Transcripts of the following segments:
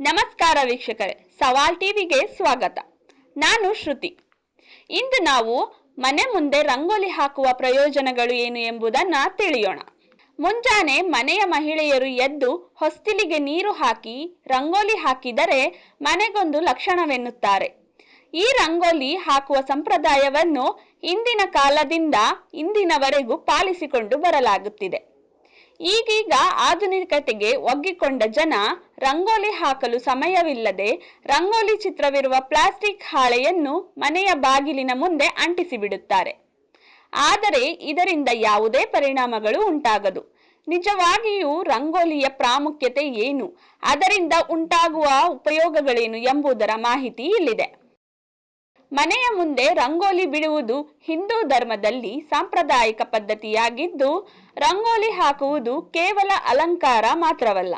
ನಮಸ್ಕಾರ ವೀಕ್ಷಕರೇ, ಸವಾಲ್ ಟಿವಿಗೆ ಸ್ವಾಗತ. ನಾನು ಶ್ರುತಿ. ಇಂದು ನಾವು ಮನೆ ಮುಂದೆ ರಂಗೋಲಿ ಹಾಕುವ ಪ್ರಯೋಜನಗಳು ಏನು ಎಂಬುದನ್ನ ತಿಳಿಯೋಣ. ಮುಂಜಾನೆ ಮನೆಯ ಮಹಿಳೆಯರು ಎದ್ದು ಹೊಸ್ತಿಲಿಗೆ ನೀರು ಹಾಕಿ, ರಂಗೋಲಿ ಹಾಕಿದರೆ ಮನೆಗೊಂದು ಲಕ್ಷಣವೆನ್ನುತ್ತಾರೆ. ಈ ರಂಗೋಲಿ ಹಾಕುವ ಸಂಪ್ರದಾಯವನ್ನು ಇಂದಿನ ಕಾಲದಿಂದ ಇಂದಿನವರೆಗೂ ಪಾಲಿಸಿಕೊಂಡು ಬರಲಾಗುತ್ತಿದೆ. ಈಗೀಗ ಆಧುನಿಕತೆಗೆ ಒಗ್ಗಿಕೊಂಡ ಜನ ರಂಗೋಲಿ ಹಾಕಲು ಸಮಯವಿಲ್ಲದೆ ರಂಗೋಲಿ ಚಿತ್ರವಿರುವ ಪ್ಲಾಸ್ಟಿಕ್ ಹಾಳೆಯನ್ನು ಮನೆಯ ಬಾಗಿಲಿನ ಮುಂದೆ ಅಂಟಿಸಿಬಿಡುತ್ತಾರೆ. ಆದರೆ ಇದರಿಂದ ಯಾವುದೇ ಪರಿಣಾಮಗಳು ಉಂಟಾಗದು. ನಿಜವಾಗಿಯೂ ರಂಗೋಲಿಯ ಪ್ರಾಮುಖ್ಯತೆ ಏನು? ಅದರಿಂದ ಉಂಟಾಗುವ ಉಪಯೋಗಗಳೇನು ಎಂಬುದರ ಮಾಹಿತಿ ಇಲ್ಲಿದೆ. ಮನೆಯ ಮುಂದೆ ರಂಗೋಲಿ ಬಿಡುವುದು ಹಿಂದೂ ಧರ್ಮದಲ್ಲಿ ಸಾಂಪ್ರದಾಯಿಕ ಪದ್ಧತಿಯಾಗಿದ್ದು, ರಂಗೋಲಿ ಹಾಕುವುದು ಕೇವಲ ಅಲಂಕಾರ ಮಾತ್ರವಲ್ಲ,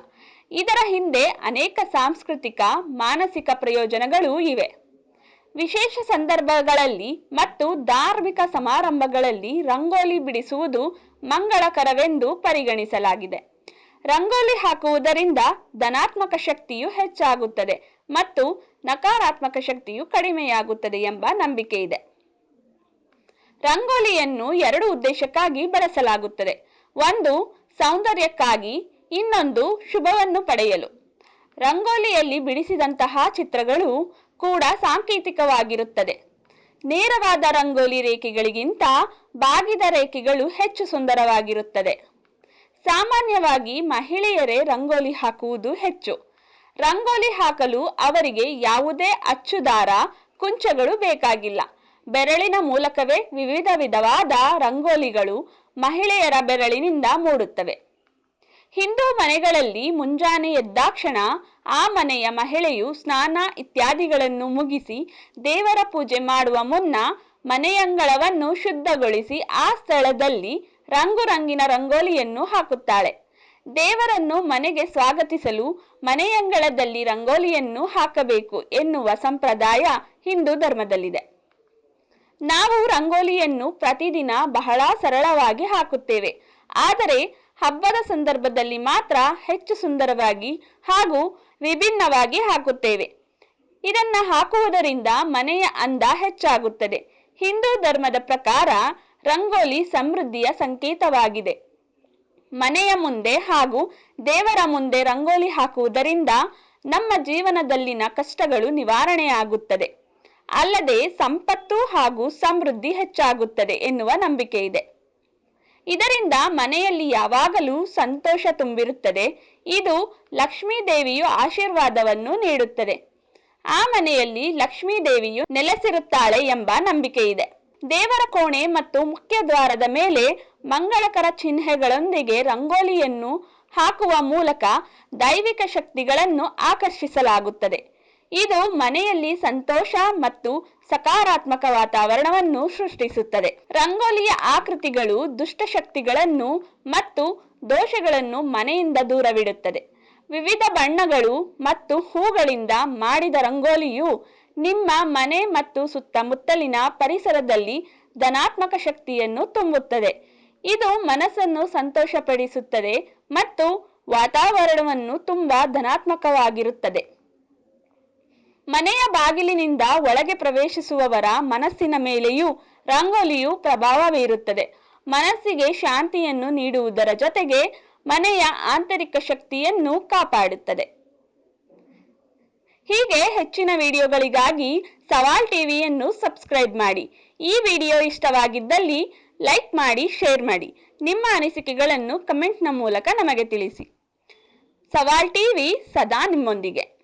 ಇದರ ಹಿಂದೆ ಅನೇಕ ಸಾಂಸ್ಕೃತಿಕ, ಮಾನಸಿಕ ಪ್ರಯೋಜನಗಳೂ ಇವೆ. ವಿಶೇಷ ಸಂದರ್ಭಗಳಲ್ಲಿ ಮತ್ತು ಧಾರ್ಮಿಕ ಸಮಾರಂಭಗಳಲ್ಲಿ ರಂಗೋಲಿ ಬಿಡಿಸುವುದು ಮಂಗಳಕರವೆಂದು ಪರಿಗಣಿಸಲಾಗಿದೆ. ರಂಗೋಲಿ ಹಾಕುವುದರಿಂದ ಧನಾತ್ಮಕ ಶಕ್ತಿಯು ಹೆಚ್ಚಾಗುತ್ತದೆ ಮತ್ತು ನಕಾರಾತ್ಮಕ ಶಕ್ತಿಯು ಕಡಿಮೆಯಾಗುತ್ತದೆ ಎಂಬ ನಂಬಿಕೆ ಇದೆ. ರಂಗೋಲಿಯನ್ನು ಎರಡು ಉದ್ದೇಶಕ್ಕಾಗಿ ಬಳಸಲಾಗುತ್ತದೆ. ಒಂದು, ಸೌಂದರ್ಯಕ್ಕಾಗಿ, ಇನ್ನೊಂದು, ಶುಭವನ್ನು ಪಡೆಯಲು. ರಂಗೋಲಿಯಲ್ಲಿ ಬಿಡಿಸಿದಂತಹ ಚಿತ್ರಗಳು ಕೂಡ ಸಾಂಕೇತಿಕವಾಗಿರುತ್ತದೆ. ನೇರವಾದ ರಂಗೋಲಿ ರೇಖೆಗಳಿಗಿಂತ ಬಾಗಿದ ರೇಖೆಗಳು ಹೆಚ್ಚು ಸುಂದರವಾಗಿರುತ್ತದೆ. ಸಾಮಾನ್ಯವಾಗಿ ಮಹಿಳೆಯರೇ ರಂಗೋಲಿ ಹಾಕುವುದು ಹೆಚ್ಚು. ರಂಗೋಲಿ ಹಾಕಲು ಅವರಿಗೆ ಯಾವುದೇ ಅಚ್ಚುದಾರ ಕುಂಚಗಳು ಬೇಕಾಗಿಲ್ಲ. ಬೆರಳಿನ ಮೂಲಕವೇ ವಿವಿಧ ವಿಧವಾದ ರಂಗೋಲಿಗಳು ಮಹಿಳೆಯರ ಬೆರಳಿನಿಂದ ಮೂಡುತ್ತವೆ. ಹಿಂದೂ ಮನೆಗಳಲ್ಲಿ ಮುಂಜಾನೆ ಎದ್ದಾಕ್ಷಣ ಆ ಮನೆಯ ಮಹಿಳೆಯು ಸ್ನಾನ ಇತ್ಯಾದಿಗಳನ್ನು ಮುಗಿಸಿ ದೇವರ ಪೂಜೆ ಮಾಡುವ ಮುನ್ನ ಮನೆಯಂಗಳವನ್ನು ಶುದ್ಧಗೊಳಿಸಿ ಆ ಸ್ಥಳದಲ್ಲಿ ರಂಗುರಂಗಿನ ರಂಗೋಲಿಯನ್ನು ಹಾಕುತ್ತಾಳೆ. ದೇವರನ್ನು ಮನೆಗೆ ಸ್ವಾಗತಿಸಲು ಮನೆಯಂಗಳದಲ್ಲಿ ರಂಗೋಲಿಯನ್ನು ಹಾಕಬೇಕು ಎನ್ನುವ ಸಂಪ್ರದಾಯ ಹಿಂದೂ ಧರ್ಮದಲ್ಲಿದೆ. ನಾವು ರಂಗೋಲಿಯನ್ನು ಪ್ರತಿದಿನ ಬಹಳ ಸರಳವಾಗಿ ಹಾಕುತ್ತೇವೆ. ಆದರೆ ಹಬ್ಬದ ಸಂದರ್ಭದಲ್ಲಿ ಮಾತ್ರ ಹೆಚ್ಚು ಸುಂದರವಾಗಿ ಹಾಗೂ ವಿಭಿನ್ನವಾಗಿ ಹಾಕುತ್ತೇವೆ. ಇದನ್ನು ಹಾಕುವುದರಿಂದ ಮನೆಯ ಅಂದ ಹೆಚ್ಚಾಗುತ್ತದೆ. ಹಿಂದೂ ಧರ್ಮದ ಪ್ರಕಾರ ರಂಗೋಲಿ ಸಮೃದ್ಧಿಯ ಸಂಕೇತವಾಗಿದೆ. ಮನೆಯ ಮುಂದೆ ಹಾಗೂ ದೇವರ ಮುಂದೆ ರಂಗೋಲಿ ಹಾಕುವುದರಿಂದ ನಮ್ಮ ಜೀವನದಲ್ಲಿನ ಕಷ್ಟಗಳು ನಿವಾರಣೆಯಾಗುತ್ತದೆ. ಅಲ್ಲದೆ ಸಂಪತ್ತು ಹಾಗೂ ಸಮೃದ್ಧಿ ಹೆಚ್ಚಾಗುತ್ತದೆ ಎನ್ನುವ ನಂಬಿಕೆ ಇದೆ. ಇದರಿಂದ ಮನೆಯಲ್ಲಿ ಯಾವಾಗಲೂ ಸಂತೋಷ ತುಂಬಿರುತ್ತದೆ. ಇದು ಲಕ್ಷ್ಮೀ ದೇವಿಯು ಆಶೀರ್ವಾದವನ್ನು ನೀಡುತ್ತದೆ. ಆ ಮನೆಯಲ್ಲಿ ಲಕ್ಷ್ಮೀ ದೇವಿಯು ನೆಲೆಸಿರುತ್ತಾಳೆ ಎಂಬ ನಂಬಿಕೆ ಇದೆ. ದೇವರ ಕೋಣೆ ಮತ್ತು ಮುಖ್ಯ ದ್ವಾರದ ಮೇಲೆ ಮಂಗಳಕರ ಚಿಹ್ನೆಗಳೊಂದಿಗೆ ರಂಗೋಲಿಯನ್ನು ಹಾಕುವ ಮೂಲಕ ದೈವಿಕ ಶಕ್ತಿಗಳನ್ನು ಆಕರ್ಷಿಸಲಾಗುತ್ತದೆ. ಇದು ಮನೆಯಲ್ಲಿ ಸಂತೋಷ ಮತ್ತು ಸಕಾರಾತ್ಮಕ ವಾತಾವರಣವನ್ನು ಸೃಷ್ಟಿಸುತ್ತದೆ. ರಂಗೋಲಿಯ ಆಕೃತಿಗಳು ದುಷ್ಟಶಕ್ತಿಗಳನ್ನು ಮತ್ತು ದೋಷಗಳನ್ನು ಮನೆಯಿಂದ ದೂರವಿಡುತ್ತದೆ. ವಿವಿಧ ಬಣ್ಣಗಳು ಮತ್ತು ಹೂಗಳಿಂದ ಮಾಡಿದ ರಂಗೋಲಿಯು ನಿಮ್ಮ ಮನೆ ಮತ್ತು ಸುತ್ತಮುತ್ತಲಿನ ಪರಿಸರದಲ್ಲಿ ಧನಾತ್ಮಕ ಶಕ್ತಿಯನ್ನು ತುಂಬುತ್ತದೆ. ಇದು ಮನಸ್ಸನ್ನು ಸಂತೋಷಪಡಿಸುತ್ತದೆ ಮತ್ತು ವಾತಾವರಣವನ್ನು ತುಂಬಾ ಧನಾತ್ಮಕವಾಗಿರುತ್ತದೆ. ಮನೆಯ ಬಾಗಿಲಿನಿಂದ ಒಳಗೆ ಪ್ರವೇಶಿಸುವವರ ಮನಸ್ಸಿನ ಮೇಲೆಯೂ ರಂಗೋಲಿಯು ಪ್ರಭಾವ ಬೀರುತ್ತದೆ. ಮನಸ್ಸಿಗೆ ಶಾಂತಿಯನ್ನು ನೀಡುವುದರ ಜೊತೆಗೆ ಮನೆಯ ಆಂತರಿಕ ಶಕ್ತಿಯನ್ನು ಕಾಪಾಡುತ್ತದೆ. ಹೀಗೆ ಹೆಚ್ಚಿನ ವಿಡಿಯೋಗಳಿಗಾಗಿ ಸವಾಲ್ ಟಿವಿಯನ್ನು ಸಬ್ಸ್ಕ್ರೈಬ್ ಮಾಡಿ. ಈ ವಿಡಿಯೋ ಇಷ್ಟವಾಗಿದ್ದಲ್ಲಿ ಲೈಕ್ ಮಾಡಿ, ಶೇರ್ ಮಾಡಿ. ನಿಮ್ಮ ಅನಿಸಿಕೆಗಳನ್ನು ಕಮೆಂಟ್ನ ಮೂಲಕ ನಮಗೆ ತಿಳಿಸಿ. ಸವಾಲ್ ಟಿವಿ ಸದಾ ನಿಮ್ಮೊಂದಿಗೆ.